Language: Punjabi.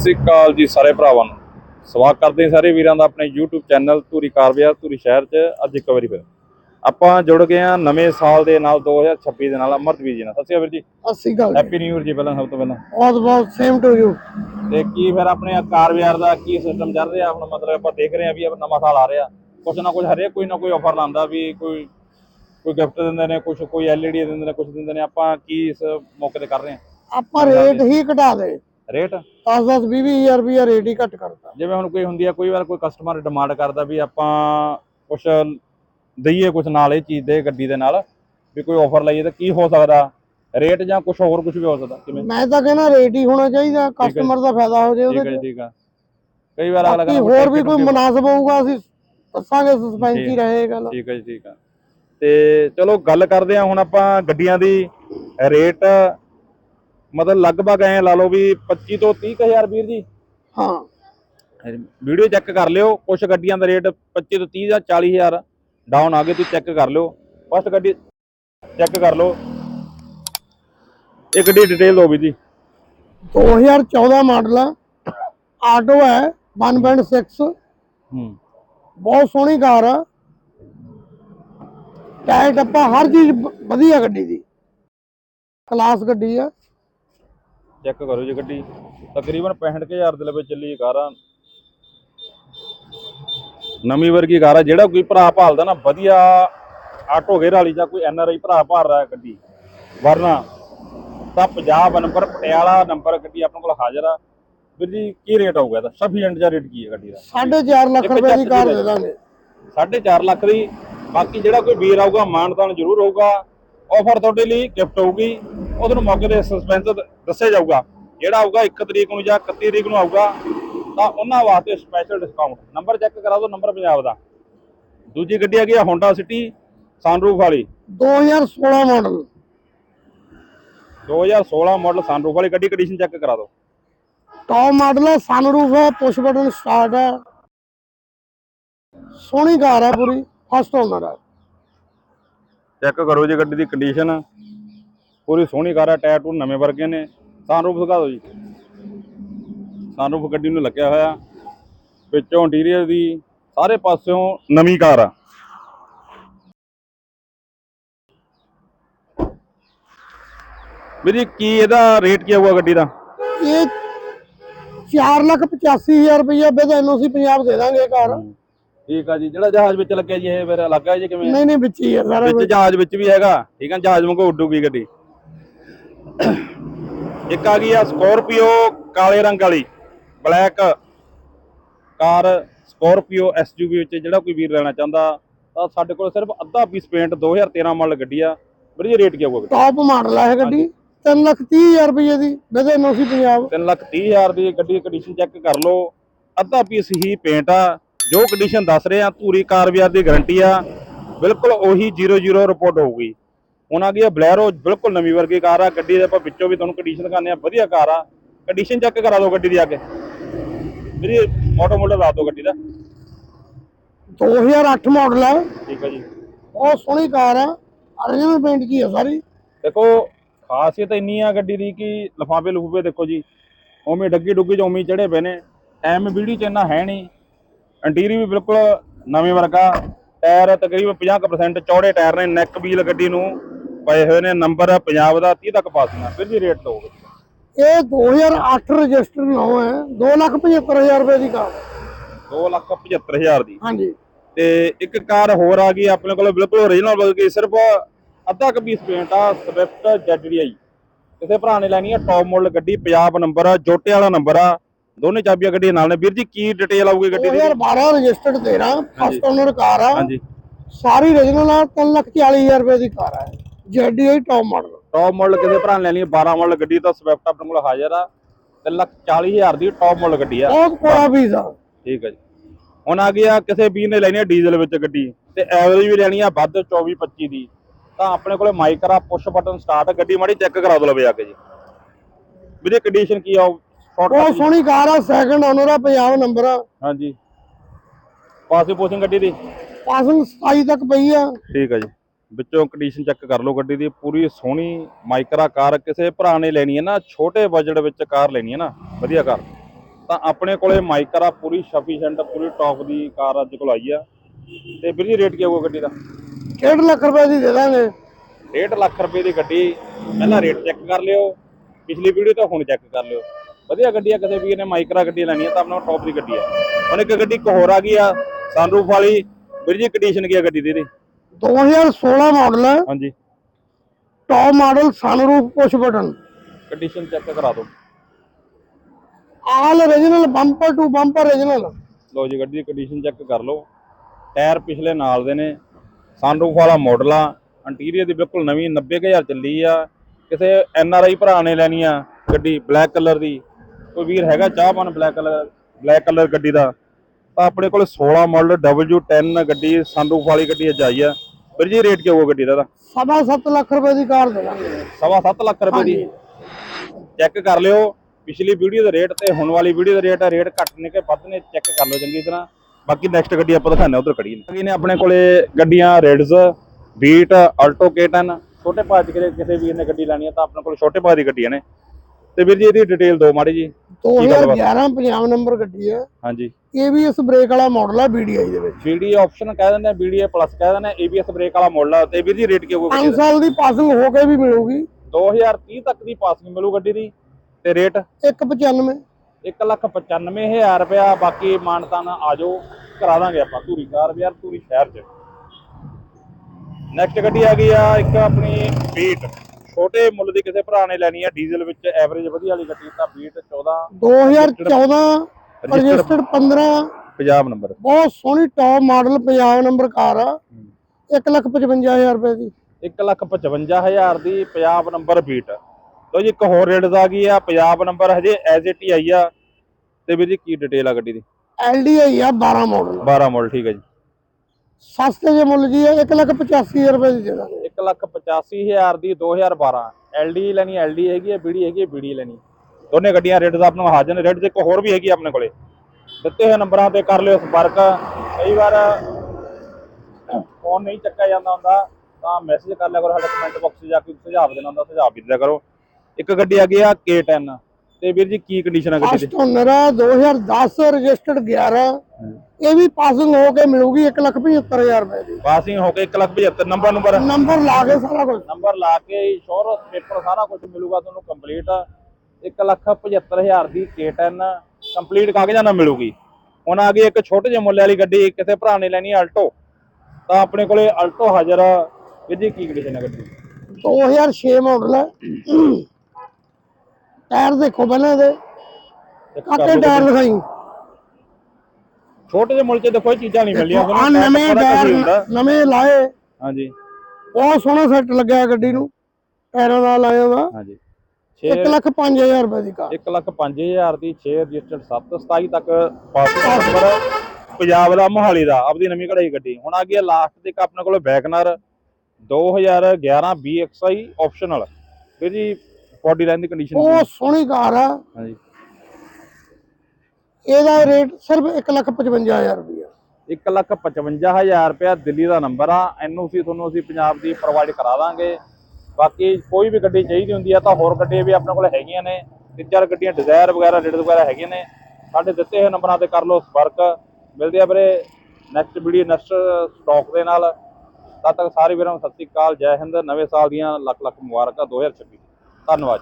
ਸਤਿ ਸ੍ਰੀ ਅਕਾਲ ਜੀ ਸਾਰੇ ਭਰਾਵਾਂ ਨੂੰ। ਸਵਾਗਤ ਕਰਦੇ ਹਾਂ ਸਾਰੇ ਵੀਰਾਂ ਦਾ ਆਪਣੇ YouTube ਚੈਨਲ ਧੂਰੀ ਕਾਰਵਿਆ ਧੂਰੀ ਸ਼ਹਿਰ 'ਚ। ਅੱਜ ਇੱਕ ਵਾਰੀ ਫਿਰ ਆਪਾਂ ਜੁੜ ਗਏ ਆ ਨਵੇਂ ਸਾਲ ਦੇ ਨਾਲ 2026 ਦੇ ਨਾਲ ਅਮਰਤਵੀਰ ਜੀ ਨਾਲ। ਸਤਿ ਸ਼੍ਰੀ ਅਕਾਲ ਵੀਰ ਜੀ। ਅੱਸੀ ਗੱਲ ਹੈਪੀ ਨਿਊ ਇਅਰ ਜੀ ਪਹਿਲਾਂ ਸਭ ਤੋਂ ਪਹਿਲਾਂ। ਬਹੁਤ ਬਹੁਤ ਸੇਮ ਟੂ ਯੂ ਤੇ ਕੀ ਫਿਰ ਆਪਣੇ ਕਾਰਵਿਆਰ ਦਾ ਕੀ ਸਿਸਟਮ ਚੱਲ ਰਿਹਾ? ਹੁਣ ਮਤਲਬ ਆਪਾਂ ਦੇਖ ਰਹੇ ਆ ਵੀ ਨਵਾਂ ਸਾਲ ਆ ਰਿਹਾ। ਕੁਛ ਨਾ ਕੁਛ ਹਰੇਕ ਕੋਈ ਨਾ ਕੋਈ ਆਫਰ ਲਾਉਂਦਾ ਵੀ ਕੋਈ ਕੋਈ ਗਿਫਟ ਦਿੰਦੇ ਨੇ ਕੁਛ ਕੋਈ ਐਲਈਡੀ ਦਿੰਦੇ ਨੇ ਕੁਛ ਦਿੰਦੇ ਨੇ। ਆਪਾਂ ਕੀ ਇਸ ਮੌਕੇ ਤੇ ਕਰ ਰਹੇ ਆ ਆਪਾਂ ਰੇਟ ਹੀ ਘਟਾ ਦੇ। ਰੇਟ? 10 10 20 ਹਜ਼ਾਰ ਰੁਪਇਆ ਰੇਟ ਹੀ ਘਟ ਕਰਤਾ ਜਿਵੇਂ ਹੁਣ ਕੋਈ ਹੁੰਦੀ ਆ ਕੋਈ ਵਾਰ ਕੋਈ ਕਸਟਮਰ ਡਿਮਾਂਡ ਕਰਦਾ ਵੀ ਆਪਾਂ ਕੁਛ ਦਈਏ ਕੁਛ ਨਾਲ ਇਹ ਚੀਜ਼ ਦੇ ਗੱਡੀ ਦੇ ਨਾਲ ਵੀ ਕੋਈ ਆਫਰ ਲਈਏ ਤਾਂ ਕੀ ਹੋ ਸਕਦਾ? ਰੇਟ ਜਾਂ ਕੁਛ ਹੋਰ ਕੁਝ ਵੀ ਹੋ ਸਕਦਾ ਕਿਵੇਂ? ਮੈਂ ਤਾਂ ਕਹਿੰਦਾ ਰੇਟ ਹੀ ਹੋਣਾ ਚਾਹੀਦਾ ਕਸਟਮਰ ਦਾ ਫਾਇਦਾ ਹੋ ਠੀਕ ਹੈ ਉਹਦੇ ਜੀ ਚ। ਠੀਕ ਆ। ਕਈ ਵਾਰ ਅਗਲਾ ਕਹਿੰਦਾ ਹੋਰ ਵੀ ਕੋਈ ਮੁਨਾਸਬ ਹੋਊਗਾ ਅਸੀਂ ਦੱਸਾਂਗੇ ਸਸਪੈਂਸ ਹੀ ਠੀਕ। ਰਹੇ ਗੱਲ। ਠੀਕ ਹੈ ਜੀ ਠੀਕ ਆ। ਤੇ ਚਲੋ ਗੱਲ ਕਰਦੇ ਆ ਹੁਣ ਆਪਾਂ ਗੱਡੀਆਂ ਦੀ। ਰੇਟ ਮਤਲਬ ਲਗਭਗ ਐ ਲਾ ਲਓ ਵੀ 25 ਤੋਂ 30 ਕੁ ਹਜ਼ਾਰ ਵੀਰ ਜੀ। ਹਾਂ। ਵੀਡੀਓ ਚੈੱਕ ਕਰ ਲਿਓ ਕੁਝ ਗੱਡੀਆਂ ਦਾ ਰੇਟ 25 ਤੋਂ 30 ਜਾਂ 40 ਹਜ਼ਾਰ ਡਾਊਨ ਆ ਗਏ ਤੁਸੀਂ ਚੈੱਕ ਕਰ ਲਿਓ। ਫਸਟ ਗੱਡੀ ਚੈੱਕ ਕਰ ਲਓ। ਇਹ ਗੱਡੀ ਡਿਟੇਲ ਦਿਓ ਵੀ ਜੀ। 2014 ਮਾਡਲ ਆ। ਆਟੋ ਹੈ 1.6 ਹੂੰ। ਬਹੁਤ ਸੋਹਣੀ ਕਾਰ ਆ। ਟਾਇਰ ਟੱਪਾ ਹਰ ਚੀਜ਼ ਵਧੀਆ ਗੱਡੀ ਦੀ। ਕਲਾਸ ਗੱਡੀ ਆ। ਚੈੱਕ ਕਰੋ ਜੀ ਗੱਡੀ। ਤਕਰੀਬਨ 65000 ਦੇ ਲਵੇ ਚੱਲੀ ਕਾਰ। ਨਵੀਂ ਵਰਗੀ ਕਾਰ ਆ ਜਿਹੜਾ ਕੋਈ ਭਰਾ ਭਾਲਦਾ ਨਾ ਵਧੀਆ ਆਟੋ ਗੇਅਰ ਵਾਲੀ ਜਾਂ ਕੋਈ ਐਨਆਰਆਈ ਭਰਾ ਭਾਲ ਰਿਹਾ ਗੱਡੀ। ਵਰਨਾ ਤਾਂ ਪੰਜਾਬ ਨੰਬਰ ਪਟਿਆਲਾ ਨੰਬਰ ਗੱਡੀ ਆਪਣੇ ਕੋਲ ਹਾਜ਼ਰ ਆ। ਵੀਰ ਜੀ ਕੀ ਰੇਟ ਆਊਗਾ ਇਹਦਾ? ਸਫੀਸ਼ੀਐਂਟ ਜਿਹਾ ਰੇਟ ਕੀ ਹੈ ਗੱਡੀ ਦਾ? 4.5 ਲੱਖ ਰੁਪਏ ਦੀ ਕਾਰ ਦੀ ਦੇ ਦਾਂਗੇ। 4.5 ਲੱਖ ਦੀ। ਬਾਕੀ ਜਿਹੜਾ ਕੋਈ ਵੀਰ ਆਊਗਾ ਮਾਨਤਾਨ ਜ਼ਰੂਰ ਹੋਊਗਾ। ਆਫਰ ਤੁਹਾਡੇ ਲਈ ਗਿਫਟ ਹੋਊਗੀ। ਉਹਦੇ ਨੂੰ ਮੌਕੇ ਤੇ ਸਸਪੈਂਸ ਦੱਸਿਆ ਜਾਊਗਾ। ਜਿਹੜਾ ਆਊਗਾ 1 ਤਰੀਕ ਨੂੰ ਜਾਂ 31 ਤਰੀਕ ਨੂੰ ਆਊਗਾ ਤਾਂ ਉਹਨਾਂ ਵਾਸਤੇ ਸਪੈਸ਼ਲ ਡਿਸਕਾਊਂਟ ਨੰਬਰ ਚੈੱਕ ਕਰਾ ਦਿਓ ਨੰਬਰ ਪੰਜਾਬ ਦਾ। ਦੂਜੀ ਗੱਡੀ ਹੈਗੀ ਆ ਹੋਂਡਾ ਸਿਟੀ ਸਨਰੂਫ ਵਾਲੀ। 2016 ਮਾਡਲ 2016 ਮਾਡਲ ਸਨਰੂਫ ਵਾਲੀ। ਗੱਡੀ ਕੰਡੀਸ਼ਨ ਚੈੱਕ ਕਰਾ ਦਿਓ। ਟੌਪ ਮਾਡਲ ਹੈ ਸਨਰੂਫ ਹੈ ਪੁਸ਼ ਬਟਨ ਸਟਾਰਟ ਹੈ ਸੋਹਣੀ ਕਾਰ ਹੈ ਪੂਰੀ ਫਸਟ ਓਨਰ ਹੈ ਚੈੱਕ ਕਰੋ ਜੀ ਗੱਡੀ ਦੀ ਕੰਡੀਸ਼ਨ ਪੂਰੀ ਸੋਹਣੀ ਕਾਰ ਹੈ ਟਾਇਰ ਟੂ ਨਵੇਂ ਵਰਗੇ ਨੇ। ਸਨਰੂਫ ਦਿਖਾ ਦਿਓ ਜੀ। ਸਨਰੂਫ ਗੱਡੀ ਨੂੰ ਲੱਗਿਆ ਹੋਇਆ। ਵਿੱਚੋਂ ਇੰਟੀਰੀਅਰ ਦੀ ਸਾਰੇ ਪਾਸਿਓਂ ਨਵੀਂ ਕਾਰ ਆ। ਵੀਰੇ ਕੀ ਇਹਦਾ ਰੇਟ ਕੀ ਆਊਗਾ ਗੱਡੀ ਦਾ? ਇਹ 4 ਲੱਖ 85 ਹਜ਼ਾਰ ਬੇਦ ਐਨਓਸੀ ਪੰਜਾਬ ਦੇ ਦਾਂਗੇ ਕਾਰ। ਠੀਕ ਆ ਜੀ ਜਿਹੜਾ ਜਹਾਜ਼ ਵਿੱਚ ਲੱਗਿਆ ਜੀ ਇਹ ਫਿਰ ਲੱਗਾ ਜੀ ਕਿਵੇਂ? ਨਹੀਂ ਨਹੀਂ ਵਿੱਚ ਹੀ ਹੈ ਸਾਰਾ ਵਿੱਚ ਜਹਾਜ਼ ਵਿੱਚ ਵੀ ਹੈਗਾ ਠੀਕ ਆ ਜਹਾਜ਼ ਵਾਂਗੂ ਉੱਡੂਗੀ ਗੱਡੀ। ਇੱਕ ਆ ਗਈ ਆ ਸਕੋਰਪੀਓ ਕਾਲੇ ਰੰਗ ਵਾਲੀ ਬਲੈਕ ਕਾਰ ਸਕੋਰਪੀਓ ਐਸਯੂਵੀ ਵਿੱਚ ਜਿਹੜਾ ਕੋਈ ਵੀਰ ਲੈਣਾ ਚਾਹੁੰਦਾ ਤਾਂ ਸਾਡੇ ਕੋਲ ਸਿਰਫ ਅੱਧਾ ਪੀਸ ਪੇਂਟ 2013 ਮਾਡਲ ਗੱਡੀ ਆ ਬੜੀ ਰੇਟ ਕੀ ਆਊਗਾ ਟੌਪ ਮਾਡਲ ਹੈ ਇਹ ਗੱਡੀ 3 ਲੱਖ 30 ਹਜ਼ਾਰ ਰੁਪਏ ਦੀ ਬੇਦ ਐਨਓਸੀ ਪੰਜਾਬ। 3 ਲੱਖ 30 ਹਜ਼ਾਰ ਦੀ ਗੱਡੀ ਕੰਡੀਸ਼ਨ ਚੈੱਕ ਕਰ ਲਓ ਅੱਧਾ ਪੀਸ ਹੀ ਪੇਂਟ ਆ ਜੋ ਕੰਡੀਸ਼ਨ ਦੱਸ ਰਹੇ ਆ ਧੂਰੀ ਕਾਰ ਵੀਆਰ ਦੀ ਗਾਰੰਟੀ ਆ ਬਿਲਕੁਲ ਉਹੀ 00 ਰਿਪੋਰਟ ਹੋਊਗੀ। ਹੁਣ ਆ ਗਈ ਆ ਬਲੈਰੋ ਬਿਲਕੁਲ ਨਵੀਂ ਵਰਗੀ ਕਾਰ ਆ ਗੱਡੀ ਦੇ ਆਪਾਂ ਵਿੱਚੋਂ ਵੀ ਤੁਹਾਨੂੰ ਕੰਡੀਸ਼ਨ ਦਿਖਾਉਂਦੇ ਆ ਵਧੀਆ ਕਾਰ ਆ। ਕੰਡੀਸ਼ਨ ਚੈੱਕ ਕਰਾ ਦਿਓ ਗੱਡੀ ਦੀ ਆ ਕੇ। ਆਟੋ ਮਾਡਲ ਲਾ ਦਿਓ ਗੱਡੀ ਦਾ। 2008 ਮਾਡਲ ਹੈ ਠੀਕ ਆ ਜੀ। ਬਹੁਤ ਸੋਹਣੀ ਕਾਰ ਹੈ ਅਰੀਜਨਲ ਪੇਂਟ ਕੀ ਹੈ ਸਾਰੀ? ਦੇਖੋ ਖਾਸੀਅਤ ਇੰਨੀ ਆ ਗੱਡੀ ਦੀ ਕਿ ਲਫਾਫੇ ਲਫੂਫੇ ਦੇਖੋ ਜੀ। ਉਵੇਂ ਡੱਗੀ ਡੁੱਗੀ ਚ ਉਵੇਂ ਚੜੇ ਪਏ ਨੇ। ਐਮ ਵੀਡੀ ਚ ਇੰਨਾ ਹੈ ਨਹੀਂ। ਇੰਟੀਰੀਅਰ ਵੀ ਬਿਲਕੁਲ ਨਵੇਂ ਵਰਗਾ ਟਾਇਰ ਤਕਰੀਬਨ 50% ਚੌੜੇ ਟਾਇਰ ਨੇ ਨੈਕ ਵੀਲ ਗੱਡੀ ਨੂੰ ਪਏ ਹੋਏ ਨੇ ਨੰਬਰ ਪੰਜਾਬ ਦਾ 30 ਤੱਕ ਪਾਸਣਾ ਫਿਰ ਵੀ ਰੇਟ ਦੋ ਇਹ 2008 ਰਜਿਸਟਰ ਨੋ ਹੈ 275000 ਰੁਪਏ ਦੀ ਕਾਰ 275000 ਦੀ ਹਾਂਜੀ। ਤੇ ਇੱਕ ਕਾਰ ਹੋਰ ਆ ਗਈ ਆਪਣੇ ਕੋਲ ਬਿਲਕੁਲ ਓਰੀਜਨਲ ਬਲਕਿ ਸਿਰਫ ਅੱਧਾ ਕੁ ਪੀਸ ਪੇਂਟ ਆ ਸਵਿਫਟ ZDI ਕਿਸੇ ਭਰਾ ਨੇ ਲੈਣੀ ਆ ਟੌਪ ਮਾਡਲ ਗੱਡੀ ਪੰਜਾਬ ਨੰਬਰ ਜੋਟੇ ਵਾਲਾ ਨੰਬਰ ਆ। ਦੋਨੇ ਚਾਬੀਆਂ ਗੱਡੀਆਂ ਨਾਲ ਨੇ। ਵੀਰ ਜੀ ਕੀ ਡਿਟੇਲ ਆਊਗੀ ਗੱਡੀ ਦੀ? 2012 ਰਜਿਸਟਰਡ 13 ਫਸਟ ਓਨਰ ਕਾਰ ਆ। ਹਾਂਜੀ। ਸਾਰੀ ਰੀਜਨਲ ਆ 340000 ਰੁਪਏ ਦੀ ਕਾਰ ਹੈ ZDI top model top model ਕਿਸੇ ਭਰਾ ਨੇ ਲੈਣੀ? ਆ 12 ਮਾਡਲ ਗੱਡੀ ਤਾਂ ਸਵਿਫਟ ਆਪਣੇ ਕੋਲ ਹਾਜ਼ਰ ਆ। ਤੇ ਲੱਖ 40000 ਦੀ ਟੌਪ ਮਾਡਲ ਗੱਡੀ ਆ। ਬਹੁਤ ਕੋੜਾ ਪੀਸ ਆ। ਠੀਕ ਹੈ ਜੀ। ਹੁਣ ਆ ਗਿਆ ਕਿਸੇ ਵੀਰ ਨੇ ਲੈਣੀ ਆ ਡੀਜ਼ਲ ਵਿੱਚ ਗੱਡੀ। ਤੇ ਐਵਰੇਜ ਵੀ ਲੈਣੀ ਆ ਵੱਧ 24 25 ਦੀ। ਤਾਂ ਆਪਣੇ ਕੋਲੇ ਮਾਈਕਰਾ ਪੁਸ਼ ਬਟਨ ਸਟਾਰਟ ਗੱਡੀ ਮਾੜੀ ਚੈੱਕ ਕਰਾ ਦੋ ਲਵੇ ਆ ਕੇ ਜੀ। ਵੀਰੇ ਕੰਡੀਸ਼ਨ ਕੀ ਆ ਬਹੁਤ ਸੋਹਣੀ ਕਾਰ ਆ ਸੈਕੰਡ ਓਨਰ ਆ ਪੰਜਾਬ ਨੰਬਰ ਆ। ਹਾਂਜੀ। ਪਾਸੇ ਪੋਸਿੰਗ ਗੱਡੀ ਦੀ? ਪਾਸਿੰਗ 27 ਤੱਕ ਪਈ ਆ। ਠੀਕ ਹੈ ਜੀ। ਵਿੱਚੋਂ ਕੰਡੀਸ਼ਨ ਚੈੱਕ ਕਰ ਲਓ ਗੱਡੀ ਦੀ। ਪੂਰੀ ਸੋਹਣੀ ਮਾਈਕਰਾ ਕਾਰ ਕਿਸੇ ਭਰਾ ਨੇ ਲੈਣੀ ਹੈ ਨਾ ਛੋਟੇ ਬਜਟ ਵਿੱਚ ਕਾਰ ਲੈਣੀ ਹੈ ਨਾ ਵਧੀਆ ਕਾਰ। ਤਾਂ ਆਪਣੇ ਕੋਲੇ ਮਾਈਕਰ ਆ ਪੂਰੀ ਸਫੀਸ਼ੀਐਂਟ ਪੂਰੀ ਟੌਪ ਦੀ ਕਾਰ ਅੱਜ ਕੋਲ ਆਈ ਆ। ਤੇ ਵੀਰ ਜੀ ਰੇਟ ਕੀ ਹੋਊਗਾ ਗੱਡੀ ਦਾ? 1.5 ਲੱਖ ਰੁਪਏ ਦੀ ਦੇ ਦਾਂਗੇ। 1.5 ਲੱਖ ਰੁਪਏ ਦੀ ਗੱਡੀ। ਪਹਿਲਾਂ ਰੇਟ ਚੈੱਕ ਕਰ ਲਿਓ। ਪਿਛਲੀ ਵੀਡੀਓ ਤੋਂ ਹੁਣ ਚੈੱਕ ਕਰ ਲਿਓ। ਵਧੀਆ ਗੱਡੀ ਆ ਕਿਸੇ ਵੀਰ ਨੇ ਮਾਈਕਰਾ ਗੱਡੀ ਲੈਣੀ ਆ ਤਾਂ ਆਪਣਾ ਟੌਪ ਦੀ ਗੱਡੀ ਆ। ਹੁਣ ਇੱਕ ਗੱਡੀ ਇੱਕ ਹੋਰ ਆ ਗਈ ਆ ਸਨਰੂਫ ਵਾਲੀ ਵੀਰ ਜੀ ਕੰਡੀਸ਼ਨ ਕੀ ਆ ਗੱਡੀ ਦੀ ਇਹਦੀ? 2016 ਮਾਡਲ ਹੈ ਹਾਂਜੀ। Top model sunroof push button condition check ਕਰਾ ਦਿਓ। All origignal bumper to bumper origignal ਲਓ ਜੀ ਗੱਡੀ ਦੀ ਕੰਡੀਸ਼ਨ ਚੈੱਕ ਕਰ ਲਓ। ਟਾਇਰ ਪਿਛਲੇ ਨਾਲ ਦੇ ਨੇ। ਸਨਰੂਫ ਵਾਲਾ ਮਾਡਲ ਆ। ਇੰਟੀਰੀਅਰ ਦੀ ਬਿਲਕੁਲ ਨਵੀਂ 90000 ਚੱਲੀ ਆ। ਕਿਸੇ ਐਨ ਆਰ ਆਈ ਭਰਾ ਨੇ ਲੈਣੀ ਆ ਗੱਡੀ ਬਲੈਕ ਕਲਰ ਦੀ। ਕੋਈ ਵੀਰ ਹੈਗਾ ਚਾਹਵਾਨ ਬਲੈਕ ਕਲਰ ਬਲੈਕ ਕਲਰ ਗੱਡੀ ਦਾ ਤਾਂ ਆਪਣੇ ਕੋਲ 16 ਮਾਡਲ W10 ਗੱਡੀ ਸਨਰੂਫ ਵਾਲੀ ਗੱਡੀ ਅੱਜ ਆਈ ਆ। ਵੀਰ ਜੀ ਰੇਟ ਕੀ ਹੋਊਗਾ ਗੱਡੀ ਦਾ? ਸਵਾ ਸੱਤ ਲੱਖ ਰੁਪਏ ਦੀ ਕਾਰ ਦੇ ਦਾਂਗੇ ਸਵਾ ਸੱਤ ਲੱਖ ਰੁਪਏ ਦੀ। ਚੈੱਕ ਕਰ ਲਿਓ ਪਿਛਲੀ ਵੀਡੀਓ ਦਾ ਰੇਟ ਤੇ ਹੁਣ ਵਾਲੀ ਵੀਡੀਓ ਦਾ ਰੇਟ ਰੇਟ ਘੱਟ ਨੇ ਕਿ ਵੱਧ ਨੇ ਚੈੱਕ ਕਰ ਲਿਓ ਚੰਗੀ ਤਰ੍ਹਾਂ। ਬਾਕੀ ਨੈਕਸਟ ਗੱਡੀ ਆਪਾਂ ਦਿਖਾਉਂਦੇ ਉਧਰ ਖੜੀ ਨੇ। ਅੱਗੇ ਨੇ ਆਪਣੇ ਕੋਲੇ ਗੱਡੀਆਂ ਰੈਡਸ ਬੀਟ ਆਲਟੋ ਕੇਟਨ ਛੋਟੇ ਚ ਕਿਤੇ ਕਿਸੇ ਵੀਰ ਨੇ ਗੱਡੀ ਲੈਣੀ ਹੈ ਤਾਂ ਆਪਣੇ ਕੋਲ ਛੋਟੇ ਭਾਅ ਦੀ ਗੱਡੀਆਂ ਨੇ। ਤੇ ਵੀਰ ਜੀ ਇਹਦੀ ਡਿਟੇਲ ਦਿਓ ਮਾੜੀ ਜੀ। 2011 ਪੰਜਾਬ ਨੰਬਰ ਗੱਡੀ ਹੈ। ਹਾਂਜੀ। ABS ਬ੍ਰੇਕ ਵਾਲਾ ਮਾਡਲ ਹੈ BDI ਦੇ ਵਿੱਚ। BDA ਆਪਸ਼ਨ ਕਹਿ ਦਿੰਦੇ ਆ BDA ਪਲੱਸ ਕਹਿ ਦਿੰਦੇ ਆ ABS ਬ੍ਰੇਕ ਵਾਲਾ ਮਾਡਲ ਆ। ਤੇ ਵੀਰ ਜੀ ਰੇਟ ਕੀ ਹੋਊਗਾ ਗੱਡੀ 5 ਸਾਲ ਦੀ ਪਾਸਿੰਗ ਹੋ ਕੇ ਵੀ ਮਿਲੂਗੀ। ਦਾ 2030 ਤੱਕ ਦੀ ਪਾਸਿੰਗ ਮਿਲੂ ਗੱਡੀ ਦੀ। ਤੇ ਰੇਟ 195 195000 ਰੁਪਇਆ। ਬਾਕੀ ਮਾਨਤਾਨ ਆ ਜਾਓ। ਕਰਾ ਦਾਂਗੇ ਆਪਾਂ ਧੂਰੀ ਕਾਰ ਯਾਰ ਧੂਰੀ ਸ਼ਹਿਰ ਚ। ਨੈਕਸਟ ਗੱਡੀ ਆ ਗਈ ਆ ਇੱਕ ਆਪਣੀ ਬੀਟ ਛੋਟੇ ਮੁੱਲ ਦੀ ਕਿਸੇ ਭਰਾ ਨੇ ਲੈਣੀ ਆ ਡੀਜ਼ਲ ਵਿੱਚ ਐਵਰੇਜ ਵਧੀਆ ਵਾਲੀ ਗੱਡੀ ਤਾਂ ਬੀਟ 14 2014 ਰਜਿਸਟਰਡ 15 ਪੰਜਾਬ ਨੰਬਰ। ਬਹੁਤ ਸੋਹਣੀ top model Punjab number car ਆ। 155000 ਰੁਪਏ ਦੀ। 155000 ਦੀ ਪੰਜਾਬ ਨੰਬਰ ਬੀਟ। ਲੋ ਜੀ ਇੱਕ ਹੋਰ ਰੇਟ ਆ ਗਈ ਆ ਪੰਜਾਬ ਨੰਬਰ ਹਜੇ ਐਜ਼ ਇਟ ਹੀ ਆਈ ਆ। ਤੇ ਵੀਰ ਜੀ ਕੀ ਡਿਟੇਲ ਆ ਗੱਡੀ ਦੀ? LDI ਆ 12 ਮਾਡਲ 12 ਮਾਡਲ ਠੀਕ ਹੈ ਜੀ। ਸਸਤੇ ਜਿਹੇ ਮੁੱਲ ਜੀ ਹੈ 185000 ਰੁਪਏ ਦੀ ਦੇ ਦਾਂਗੇ। 185000 ਦੀ 2012 LD ਲੈਣੀ LD ਹੈਗੀ ਹੈ ਬੀਡੀ ਹੈਗੀ ਹੈ BD ਲੈਣੀ। ਦੋਨੇ ਗੱਡੀਆਂ ਰੇਟ ਦਾ ਆਪਣੇ ਹਾਜ਼ਰ ਨੇ। ਰੇਟ ਤੇ ਇੱਕ ਹੋਰ ਵੀ ਹੈਗੀ ਆ ਆਪਣੇ ਕੋਲੇ। ਦਿੱਤੇ ਹੋਏ ਨੰਬਰਾਂ ਤੇ ਕਰ ਲਿਓ ਸੰਪਰਕ। ਕਈ ਵਾਰ ਫੋਨ ਨਹੀਂ ਚੱਕਿਆ ਜਾਂਦਾ ਹੁੰਦਾ, ਤਾਂ ਮੈਸੇਜ ਕਰ ਲਿਆ ਕਰੋ ਸਾਡੇ ਕਮੈਂਟ ਬਾਕਸ 'ਚ ਜਾ ਕੇ ਸੁਝਾਅ ਦੇਣਾ ਹੁੰਦਾ ਸੁਝਾਅ ਵੀ ਦਿਆ ਕਰੋ। ਇੱਕ ਗੱਡੀ ਆ ਗਈ ਆ K10 ਤੇ ਵੀਰ ਜੀ ਕੀ ਕੰਡੀਸ਼ਨ ਆ ਗੱਡੀ ਦੀ? ਫਸਟ ਓਨਰ ਆ 2010 ਰਜਿਸਟਰਡ 11 ਇਹ ਵੀ ਪਾਸਿੰਗ ਹੋ ਕੇ ਮਿਲੂਗੀ 175000 ਰੁਪਏ ਦੀ। ਪਾਸਿੰਗ ਹੋ ਕੇ 175 ਨੰਬਰ ਨੰਬਰ ਨੰਬਰ ਲਾ ਕੇ ਸਾਰਾ ਕੁਝ ਨੰਬਰ ਲਾ ਕੇ ਇੰਸ਼ੋਰੈਂਸ ਪੇਪਰ ਸਾਰਾ ਕੁਝ ਮਿਲੂਗਾ ਤੁਹਾਨੂੰ ਕੰਪਲੀਟ 175000 ਦੀ K10 ਕੰਪਲੀਟ ਕਾਗਜ਼ਾਂ ਨਾਲ ਮਿਲੂਗੀ। ਹੁਣ ਆ ਗਈ ਇੱਕ ਛੋਟੇ ਜਿਹੇ ਮੁੱਲ ਵਾਲੀ ਗੱਡੀ ਕਿਸੇ ਭਰਾ ਨੇ ਲੈਣੀ ਆਲਟੋ ਤਾਂ ਆਪਣੇ ਕੋਲੇ ਆਲਟੋ ਹਾਜ਼ਰ ਆ। ਵੀਰ ਜੀ ਕੀ ਕੰਡੀਸ਼ਨ ਹੈ ਗੱਡੀ 2006 ਮਾਡਲ ਹੈ ਟਾਇਰ ਦੇਖੋ ਪਹਿਲਾਂ ਇਹਦੇ। ਲਓ ਟਾਇਰ। ਦਿਖਾਈ ਛੋਟੇ ਜਿਹੇ ਮੁੱਲ 'ਚ ਦੇਖੋ ਇਹ ਚੀਜ਼ਾਂ ਨਹੀਂ ਮਿਲਦੀਆਂ ਆ ਨਵੇਂ ਟਾਇਰ ਨਵੇਂ ਲਾਏ। ਹਾਂਜੀ। ਬਹੁਤ ਸੋਹਣਾ ਸੈੱਟ ਲੱਗਿਆ ਗੱਡੀ ਨੂੰ। ਟਾਇਰਾਂ ਦਾ ਲਾਇਆ ਦਾ ਹਾਂਜੀ। 1 ਲੱਖ 5000 ਰੁਪਏ ਦੀ ਕਾਰ। 1 ਲੱਖ 5000 ਦੀ 6 ਰਜਿਸਟਰਡ 7 27 ਤੱਕ ਪਾਸਪੋਰਟ ਨੰਬਰ। ਪੰਜਾਬ ਦਾ ਮੋਹਾਲੀ ਦਾ ਆਪਦੀ ਨਵੀਂ ਕਢਾਈ ਗੱਡੀ। ਹੁਣ ਆ ਗਈ ਲਾਸਟ ਇੱਕ ਆਪਣੇ ਕੋਲ ਵੈਗਨਰ 2011 BXI ਆਪਸ਼ਨਲ ਵੀਰ ਜੀ 40 ਲਾਈਨ ਦੀ ਕੰਡੀਸ਼ਨ ਬਹੁਤ ਸੋਹਣੀ ਕਾਰ ਆ। ਹਾਂਜੀ। ਇਹਦਾ ਰੇਟ ਸਿਰਫ 1 ਲੱਖ 55000 ਰੁਪਏ 1 ਲੱਖ 55000 ਰੁਪਇਆ ਦਿੱਲੀ ਦਾ ਨੰਬਰ ਆ। ਐਨਓਸੀ ਤੁਹਾਨੂੰ ਅਸੀਂ ਪੰਜਾਬ ਦੀ ਪ੍ਰੋਵਾਈਡ ਕਰਾ ਦਾਂਗੇ। ਬਾਕੀ ਕੋਈ ਵੀ ਗੱਡੀ ਚਾਹੀਦੀ ਹੁੰਦੀ ਆ ਤਾਂ ਹੋਰ ਗੱਡੀਆਂ ਵੀ ਆਪਣੇ ਕੋਲ ਹੈਗੀਆਂ ਨੇ। ਤਿੰਨ ਚਾਰ ਗੱਡੀਆਂ ਡਿਜ਼ਾਇਰ ਵਗੈਰਾ ਰੇਡ ਵਗੈਰਾ ਹੈਗੀਆਂ ਨੇ। ਸਾਡੇ ਦਿੱਤੇ ਹੋਏ ਨੰਬਰਾਂ ਤੇ ਕਰ ਲਓ ਸੰਪਰਕ। ਮਿਲਦੇ ਆ ਵੀਰੇ ਨੈਕਸਟ ਵੀਡੀਓ ਨੈਕਸਟ ਸਟਾਕ ਦੇ ਨਾਲ। ਤਦ ਤੱਕ ਸਾਰੇ ਵੀਰਾਂ ਨੂੰ ਸਤਿ ਸ੍ਰੀ ਅਕਾਲ ਜੈ ਹਿੰਦ। ਨਵੇਂ ਸਾਲ ਦੀਆਂ ਲੱਖ ਲੱਖ ਮੁਬਾਰਕਾਂ 2026 ਧੰਨਵਾਦ